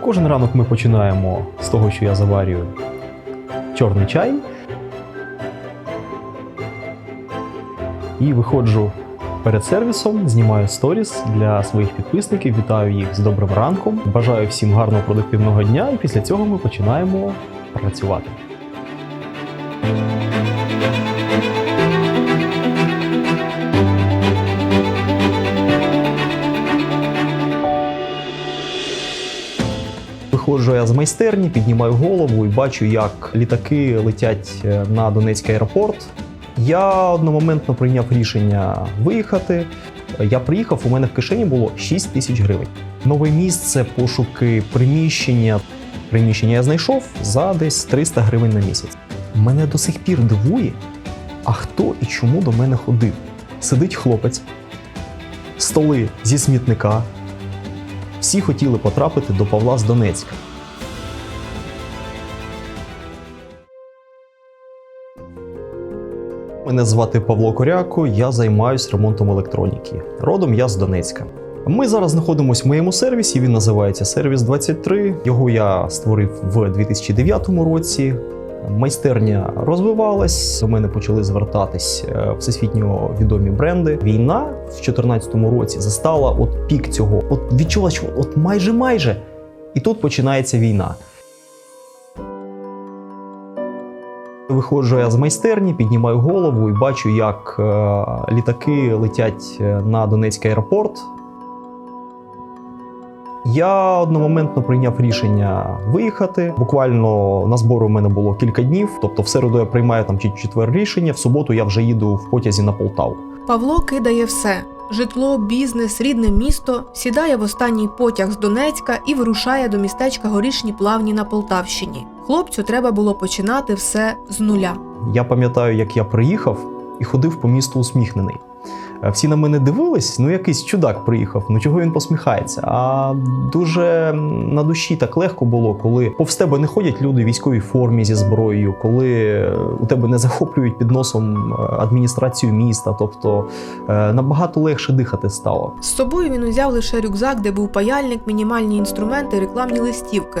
Кожен ранок ми починаємо з того, що я заварюю чорний чай. І виходжу перед сервісом, знімаю сторіс для своїх підписників, вітаю їх з добрим ранком. Бажаю всім гарного продуктивного дня, і після цього ми починаємо працювати. Виходжу я з майстерні, піднімаю голову і бачу, як літаки летять е, на Донецький аеропорт. Я одномоментно прийняв рішення виїхати. Я приїхав, у мене в кишені було 6 тисяч гривень. Нове місце, пошуки приміщення. Приміщення я знайшов за десь 300 гривень на місяць. Мене до сих пір дивує, а хто і чому до мене ходив. Сидить хлопець, столи зі смітника. Всі хотіли потрапити до Павла з Донецька. Мене звати Павло Коряко, я займаюсь ремонтом електроніки. Родом я з Донецька. Ми зараз знаходимося в моєму сервісі. Він називається Сервіс 23. Його я створив в 2009 році. Майстерня розвивалась. До мене почали звертатись е, всесвітньо відомі бренди. Війна в 2014 році застала от пік цього. От відчула, що от майже майже. І тут починається війна. Виходжу я з майстерні, піднімаю голову і бачу, як е, літаки летять е, на Донецький аеропорт. Я одномоментно прийняв рішення виїхати. Буквально на збору у мене було кілька днів. Тобто, в середу я приймаю там чи четвер рішення. В суботу я вже їду в потязі на Полтаву. Павло кидає все: житло, бізнес, рідне місто, сідає в останній потяг з Донецька і вирушає до містечка Горішні Плавні на Полтавщині. Хлопцю треба було починати все з нуля. Я пам'ятаю, як я приїхав і ходив по місту усміхнений. Е, Всі на мене дивились, ну якийсь чудак приїхав, ну чого він посміхається. А дуже на душі так легко було, коли повз тебе не ходять люди в військовій формі зі зброєю, коли е, у тебе не захоплюють під носом е, адміністрацію міста. Тобто набагато легше дихати стало. З собою він узяв лише рюкзак, де був паяльник, мінімальні інструменти, рекламні листівки.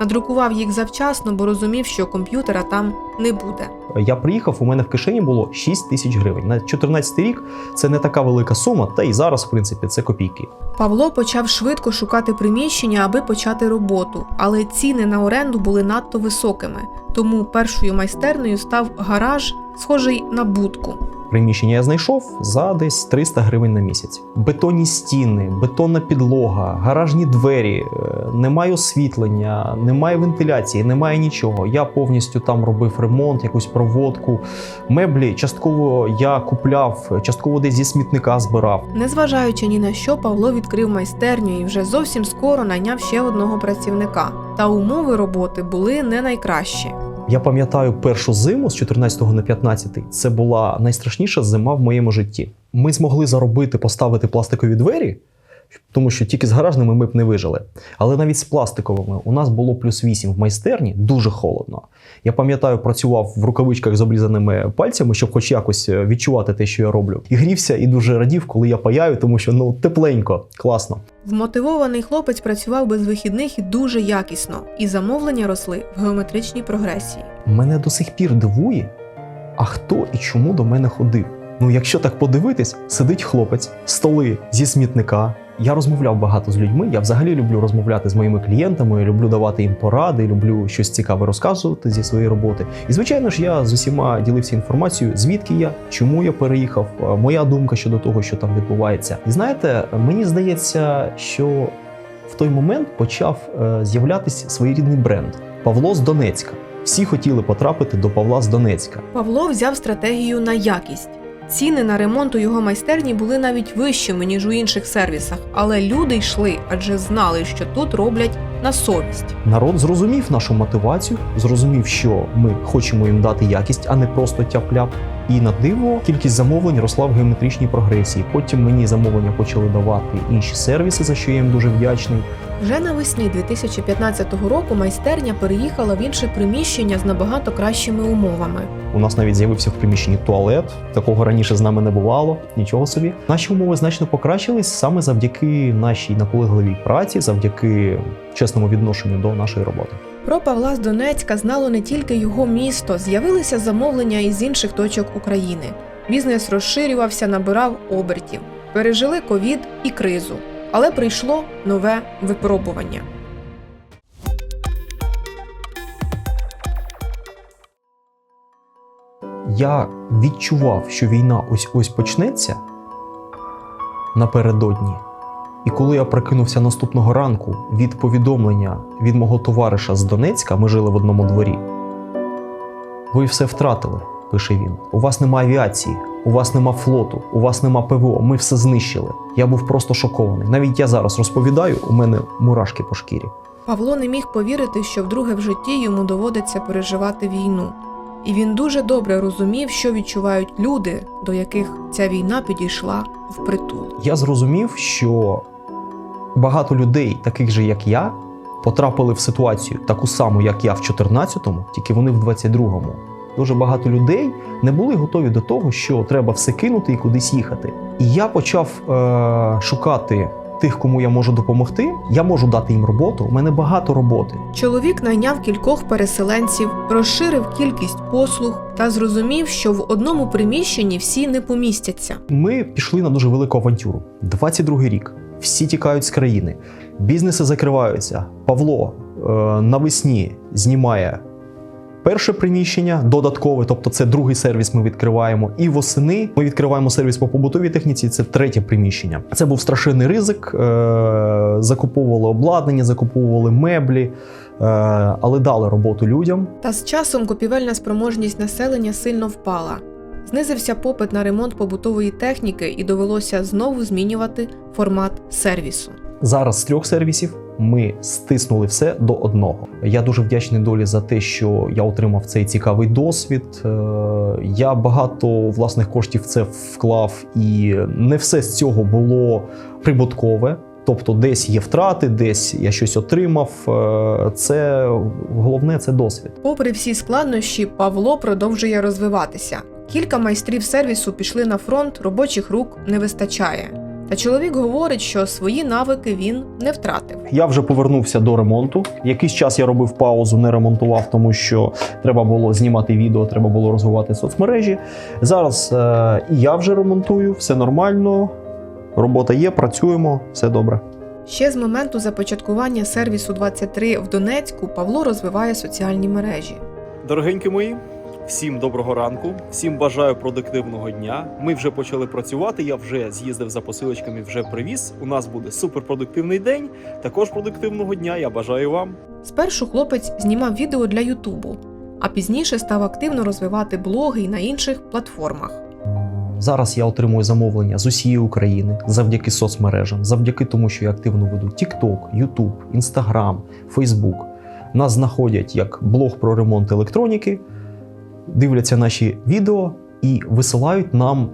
Надрукував їх завчасно, бо розумів, що комп'ютера там не буде. Я приїхав, у мене в кишені було 6 тисяч гривень. На 14 рік це не така велика сума, та і зараз, в принципі, це копійки. Павло почав швидко шукати приміщення, аби почати роботу, але ціни на оренду були надто високими. Тому першою майстернею став гараж, схожий на будку. Приміщення я знайшов за десь 300 гривень на місяць. Бетонні стіни, бетонна підлога, гаражні двері, е, немає освітлення, немає вентиляції, немає нічого. Я повністю там робив ремонт, якусь проводку. Меблі частково я купляв, частково десь зі смітника збирав. Незважаючи ні на що, Павло відкрив майстерню і вже зовсім скоро найняв ще одного працівника. Та умови роботи були не найкращі. Я пам'ятаю першу зиму з 14 на 15. Це була найстрашніша зима в моєму житті. Ми змогли заробити поставити пластикові двері, тому що тільки з гаражними ми б не вижили. Але навіть з пластиковими у нас було плюс 8 в майстерні, дуже холодно. Я пам'ятаю, працював в рукавичках з обрізаними пальцями, щоб хоч якось е, відчувати те, що я роблю. І грівся, і дуже радів, коли я паяю, тому що ну тепленько, класно. Вмотивований хлопець працював без вихідних і дуже якісно, і замовлення росли в геометричній прогресії. Мене до сих пір дивує, а хто і чому до мене ходив. Ну, якщо так подивитись, сидить хлопець, столи зі смітника. Я розмовляв багато з людьми. Я взагалі люблю розмовляти з моїми клієнтами, люблю давати їм поради, люблю щось цікаве розказувати зі своєї роботи. І звичайно ж, я з усіма ділився інформацією, звідки я, чому я переїхав, е, моя думка щодо того, що там відбувається. І знаєте, мені здається, що в той момент почав е, з'являтися своєрідний бренд Павло з Донецька. Всі хотіли потрапити до Павла з Донецька. Павло взяв стратегію на якість. Ціни на ремонт у його майстерні були навіть вищими, ніж у інших сервісах, але люди йшли, адже знали, що тут роблять на совість. Народ зрозумів нашу мотивацію, зрозумів, що ми хочемо їм дати якість, а не просто тяп-ляп. І на диво кількість замовлень росла в геометричній прогресії. Потім мені замовлення почали давати інші сервіси, за що я їм дуже вдячний. Вже навесні 2015 року майстерня переїхала в інше приміщення з набагато кращими умовами. У нас навіть з'явився в приміщенні туалет. Такого раніше з нами не бувало. Нічого собі. Наші умови значно покращились саме завдяки нашій наполегливій праці, завдяки чесному відношенню до нашої роботи. Про Павла з Донецька знало не тільки його місто, з'явилися замовлення із інших точок України. Бізнес розширювався, набирав обертів. Пережили ковід і кризу, але прийшло нове випробування. Я відчував, що війна ось ось почнеться напередодні. І коли я прокинувся наступного ранку від повідомлення від мого товариша з Донецька, ми жили в одному дворі. Ви все втратили, пише він. У вас нема авіації, у вас нема флоту, у вас нема ПВО. Ми все знищили. Я був просто шокований. Навіть я зараз розповідаю, у мене мурашки по шкірі. Павло не міг повірити, що вдруге в житті йому доводиться переживати війну. І він дуже добре розумів, що відчувають люди, до яких ця війна підійшла впритул. я зрозумів, що багато людей, таких же як я, потрапили в ситуацію таку саму, як я в 14-му, тільки вони в 22-му. Дуже багато людей не були готові до того, що треба все кинути і кудись їхати. І я почав е- шукати тих, кому я можу допомогти. Я можу дати їм роботу. У мене багато роботи. Чоловік найняв кількох переселенців, розширив кількість послуг та зрозумів, що в одному приміщенні всі не помістяться. Ми пішли на дуже велику авантюру. 22-й рік. Всі тікають з країни, бізнеси закриваються. Павло е, навесні знімає перше приміщення, додаткове, тобто це другий сервіс. Ми відкриваємо. І восени ми відкриваємо сервіс по побутовій техніці. Це третє приміщення. Це був страшенний ризик. Е, закуповували обладнання, закуповували меблі, е, але дали роботу людям. Та з часом купівельна спроможність населення сильно впала. Знизився попит на ремонт побутової техніки і довелося знову змінювати формат сервісу. Зараз з трьох сервісів ми стиснули все до одного. Я дуже вдячний долі за те, що я отримав цей цікавий досвід. Е, Я багато власних коштів в це вклав, і не все з цього було прибуткове. Тобто, десь є втрати, десь я щось отримав. Е, Це головне це досвід. Попри всі складнощі, Павло продовжує розвиватися. Кілька майстрів сервісу пішли на фронт, робочих рук не вистачає. Та чоловік говорить, що свої навики він не втратив. Я вже повернувся до ремонту. Якийсь час я робив паузу, не ремонтував, тому що треба було знімати відео, треба було розвивати соцмережі. Зараз е, і я вже ремонтую, все нормально. Робота є, працюємо, все добре. Ще з моменту започаткування сервісу 23 в Донецьку Павло розвиває соціальні мережі. Дорогенькі мої, всім доброго ранку, всім бажаю продуктивного дня. Ми вже почали працювати. Я вже з'їздив за посилочками, вже привіз. У нас буде суперпродуктивний день. Також продуктивного дня. Я бажаю вам. Спершу хлопець знімав відео для Ютубу, а пізніше став активно розвивати блоги і на інших платформах. Зараз я отримую замовлення з усієї України завдяки соцмережам, завдяки тому, що я активно веду TikTok, YouTube, Instagram, Facebook. Нас знаходять як блог про ремонт електроніки, дивляться наші відео і висилають нам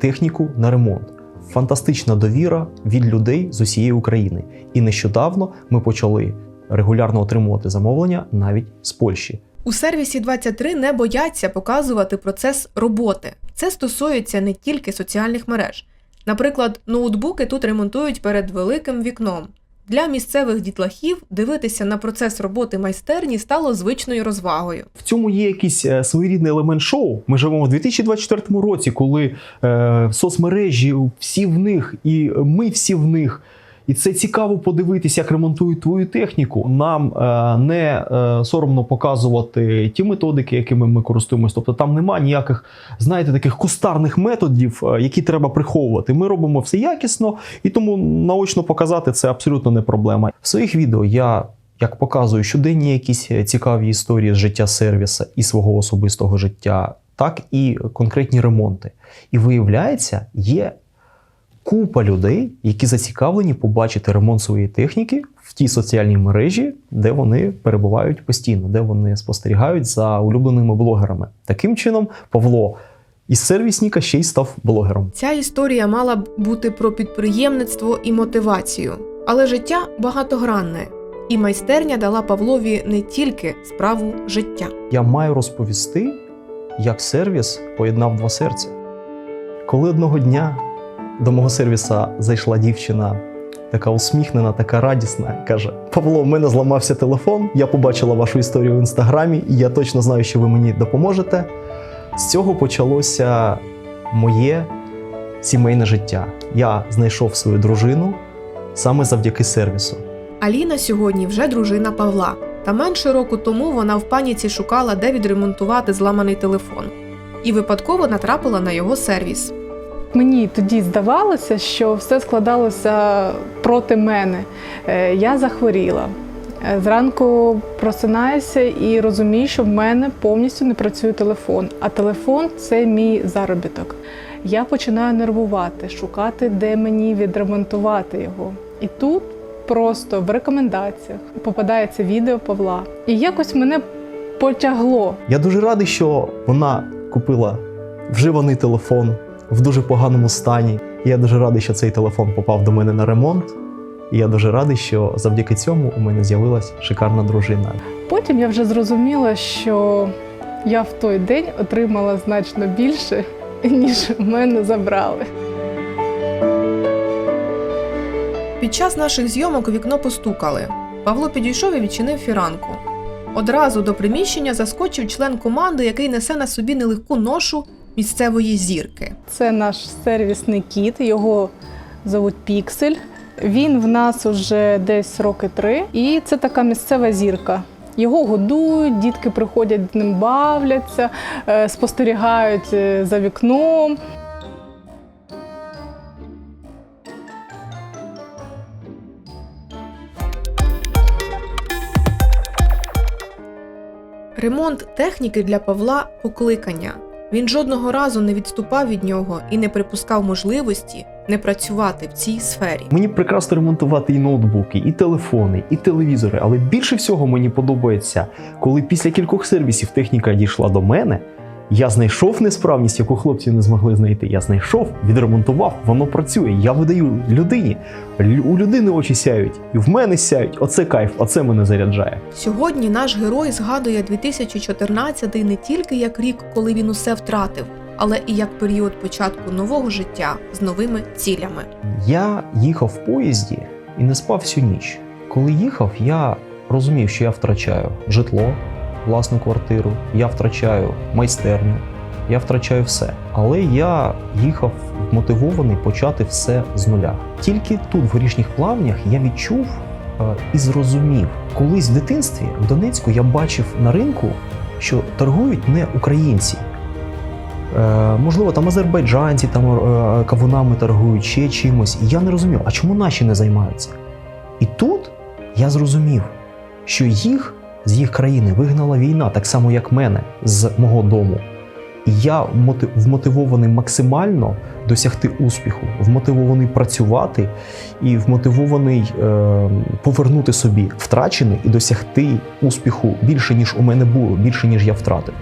техніку на ремонт. Фантастична довіра від людей з усієї України. І нещодавно ми почали регулярно отримувати замовлення навіть з Польщі. У сервісі 23 не бояться показувати процес роботи. Це стосується не тільки соціальних мереж. Наприклад, ноутбуки тут ремонтують перед великим вікном. Для місцевих дітлахів дивитися на процес роботи майстерні стало звичною розвагою. В цьому є якийсь е, своєрідний елемент шоу. Ми живемо в 2024 році, коли е, соцмережі всі в них, і ми всі в них. І це цікаво подивитися, як ремонтують твою техніку. Нам е, не е, соромно показувати ті методики, якими ми користуємося. Тобто там нема ніяких, знаєте, таких кустарних методів, е, які треба приховувати. Ми робимо все якісно, і тому наочно показати це абсолютно не проблема. В своїх відео я як показую щоденні якісь е, цікаві історії з життя сервіса і свого особистого життя, так і конкретні ремонти. І виявляється, є купа людей, які зацікавлені побачити ремонт своєї техніки в тій соціальній мережі, де вони перебувають постійно, де вони спостерігають за улюбленими блогерами. Таким чином, Павло із сервісника ще й став блогером. Ця історія мала б бути про підприємництво і мотивацію. Але життя багатогранне, і майстерня дала Павлові не тільки справу життя. Я маю розповісти, як сервіс поєднав два серця. Коли одного дня до мого сервіса зайшла дівчина, така усміхнена, така радісна, каже: Павло, в мене зламався телефон. Я побачила вашу історію в інстаграмі, і я точно знаю, що ви мені допоможете. З цього почалося моє сімейне життя. Я знайшов свою дружину саме завдяки сервісу. Аліна сьогодні вже дружина Павла. Та менше року тому вона в паніці шукала, де відремонтувати зламаний телефон, і випадково натрапила на його сервіс. Мені тоді здавалося, що все складалося проти мене. Е, Я захворіла. Е, Зранку просинаюся і розумію, що в мене повністю не працює телефон. А телефон це мій заробіток. Я починаю нервувати, шукати, де мені відремонтувати його. І тут просто в рекомендаціях попадається відео Павла. І якось мене потягло. Я дуже радий, що вона купила вживаний телефон в дуже поганому стані. І Я дуже радий, що цей телефон попав до мене на ремонт. І я дуже радий, що завдяки цьому у мене з'явилась шикарна дружина. Потім я вже зрозуміла, що я в той день отримала значно більше, ніж в мене забрали. Під час наших зйомок у вікно постукали. Павло підійшов і відчинив фіранку. Одразу до приміщення заскочив член команди, який несе на собі нелегку ношу місцевої зірки. Це наш сервісний кіт, його зовуть Піксель. Він в нас уже десь роки три, і це така місцева зірка. Його годують, дітки приходять з ним бавляться, е, спостерігають е, за вікном. Ремонт техніки для Павла покликання. Він жодного разу не відступав від нього і не припускав можливості не працювати в цій сфері. Мені прекрасно ремонтувати і ноутбуки, і телефони, і телевізори, але більше всього мені подобається, коли після кількох сервісів техніка дійшла до мене. Я знайшов несправність, яку хлопці не змогли знайти. Я знайшов, відремонтував, воно працює. Я видаю людині. Лю- У людини очі сяють, і в мене сяють. Оце кайф, оце мене заряджає. Сьогодні наш герой згадує 2014 не тільки як рік, коли він усе втратив, але і як період початку нового життя з новими цілями. Я їхав в поїзді і не спав всю ніч. Коли їхав, я розумів, що я втрачаю житло, власну квартиру, я втрачаю майстерню, я втрачаю все. Але я їхав мотивований почати все з нуля. Тільки тут, в горішніх плавнях, я відчув е, і зрозумів, колись в дитинстві в Донецьку я бачив на ринку, що торгують не українці. Е, можливо, там азербайджанці там е, кавунами торгують, ще чимось. І я не розумів, а чому наші не займаються? І тут я зрозумів, що їх з їх країни вигнала війна, так само як мене з мого дому. І я вмоти- вмотивований максимально досягти успіху, вмотивований працювати і вмотивований е, повернути собі втрачене і досягти успіху більше, ніж у мене було, більше, ніж я втратив.